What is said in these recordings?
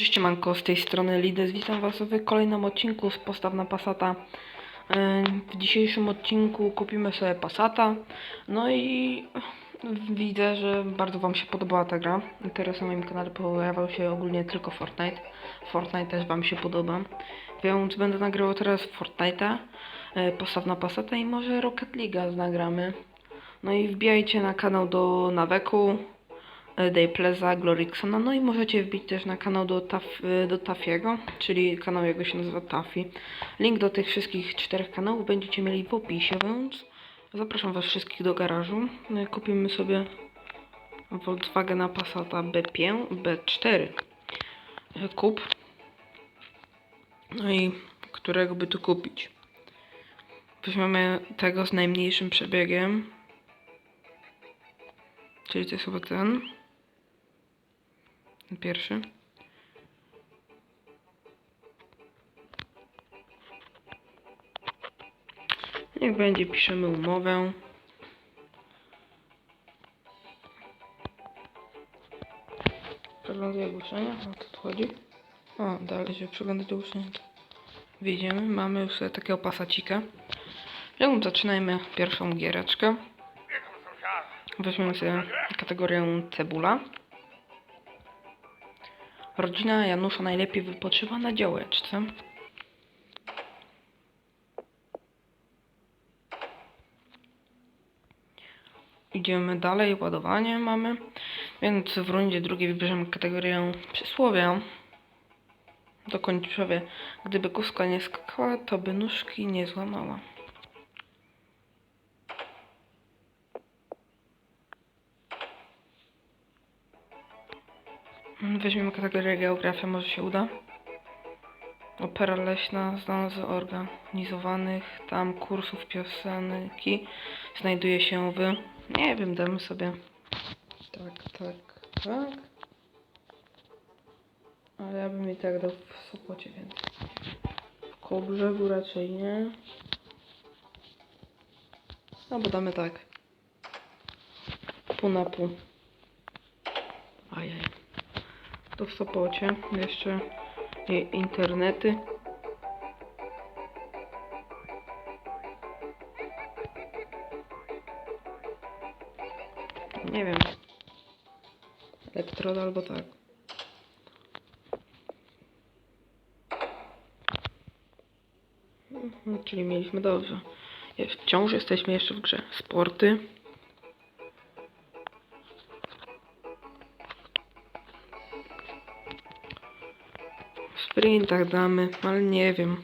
Cześć Manko, z tej strony Lides. Witam Was w kolejnym odcinku z Postaw na Passata. Yy, W dzisiejszym odcinku kupimy sobie Passata. No i widzę, że bardzo Wam się podobała ta gra. Teraz na moim kanale pojawiał się ogólnie tylko Fortnite. Fortnite też Wam się podoba. Więc będę nagrywał teraz Fortnite'a, yy, Postaw na Passata i może Rocket League'a nagramy. No i wbijajcie na kanał do Naweku. Daypleza, Gloriksona, no i możecie wbić też na kanał do, Taf, do Tafiego, czyli kanał jego się nazywa Tafi. Link do tych wszystkich czterech kanałów będziecie mieli w opisie, więc zapraszam was wszystkich do garażu. No Kupimy sobie Volkswagena Passata B5, B4 kup. No i którego by tu kupić? Weźmiemy tego z najmniejszym przebiegiem. Czyli to jest chyba ten. Pierwszy. Niech będzie, piszemy umowę. Przeglądaj ogłoszenia, o co tu chodzi? O, dalej się przeglądać ogłoszenia. Widzimy, mamy już sobie takiego pasacika. Więc zaczynajmy pierwszą giereczkę. Weźmiemy sobie kategorię cebula. Rodzina Janusza najlepiej wypoczywa na działeczce. Idziemy dalej, ładowanie mamy. Więc w rundzie drugiej wybierzemy kategorię przysłowia. Dokończowie. Gdyby kuska nie skakała, to by nóżki nie złamała. Weźmiemy kategorię geografia, może się uda. Opera leśna, znana z organizowanych tam kursów piosenki, znajduje się w... Nie wiem, damy sobie... Tak, tak, tak. Ale ja bym i tak dał w Sopocie, więc... W Kołbrzegu raczej nie. No bo damy tak. Pół na pół. Ajaj to w Sopocie. Jeszcze internety. Nie wiem. Elektroda albo tak. Mhm, Czyli mieliśmy dobrze. Wciąż jesteśmy jeszcze w grze. Sporty. W sprintach damy, ale nie wiem.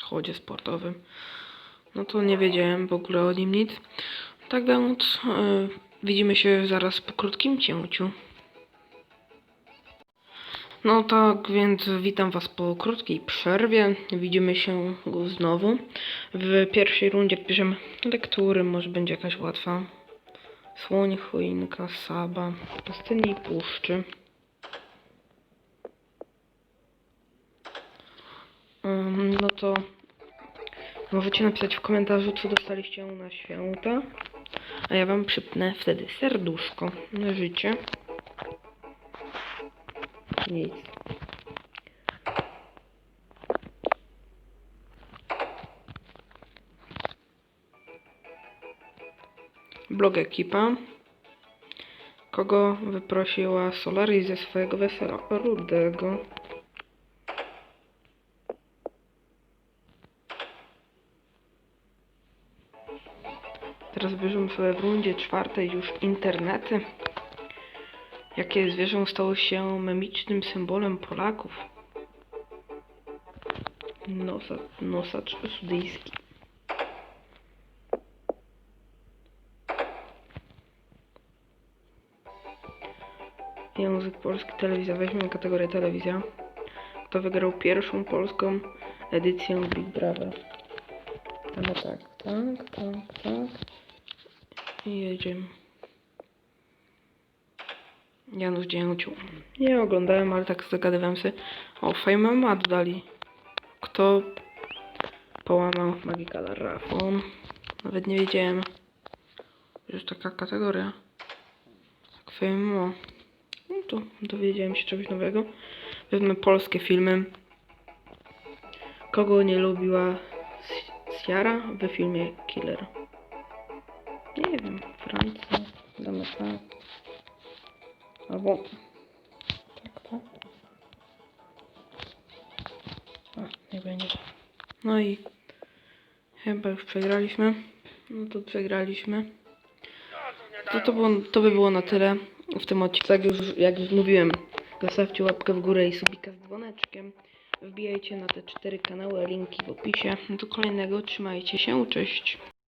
Chodzie sportowym. No to nie wiedziałem w ogóle o nim nic. Tak więc e, widzimy się zaraz po krótkim cięciu. No tak, więc witam Was po krótkiej przerwie. Widzimy się znowu. W pierwszej rundzie bierzemy lektury, może będzie jakaś łatwa. Słoń, choinka, saba, pustyni i puszczy. No to możecie napisać w komentarzu, co dostaliście na święta. A ja wam przypnę wtedy serduszko na życie. Nic. Blog ekipa. Kogo wyprosiła Solaris ze swojego wesela? Rudego. Teraz bierzemy sobie w rundzie czwartej już internety. Jakie zwierzę stało się memicznym symbolem Polaków? Nosa, nosacz sudyjski. Język polski, telewizja. Weźmy kategorię telewizja. Kto wygrał pierwszą polską edycję Big Brother? No tak, tak, tak, tak. I jedziemy. Janusz Dzięciu. Nie oglądałem, ale tak zagadywałem sobie. O, Fame Mat dali. Kto połamał Magika Rafon? Nawet nie wiedziałem. jest taka kategoria. Fame No to dowiedziałem się czegoś nowego. Wezmę polskie filmy. Kogo nie lubiła Ciara w filmie Killer? Nie wiem, Francja, damy tak. Albo... Tak, tak. A, nie będzie. No i chyba już przegraliśmy. No to przegraliśmy. To, to, było, to by było na tyle w tym odcinku. Jak już, jak już mówiłem, zostawcie łapkę w górę i subika z dzwoneczkiem. Wbijajcie na te cztery kanały, linki w opisie. Do kolejnego, trzymajcie się, cześć.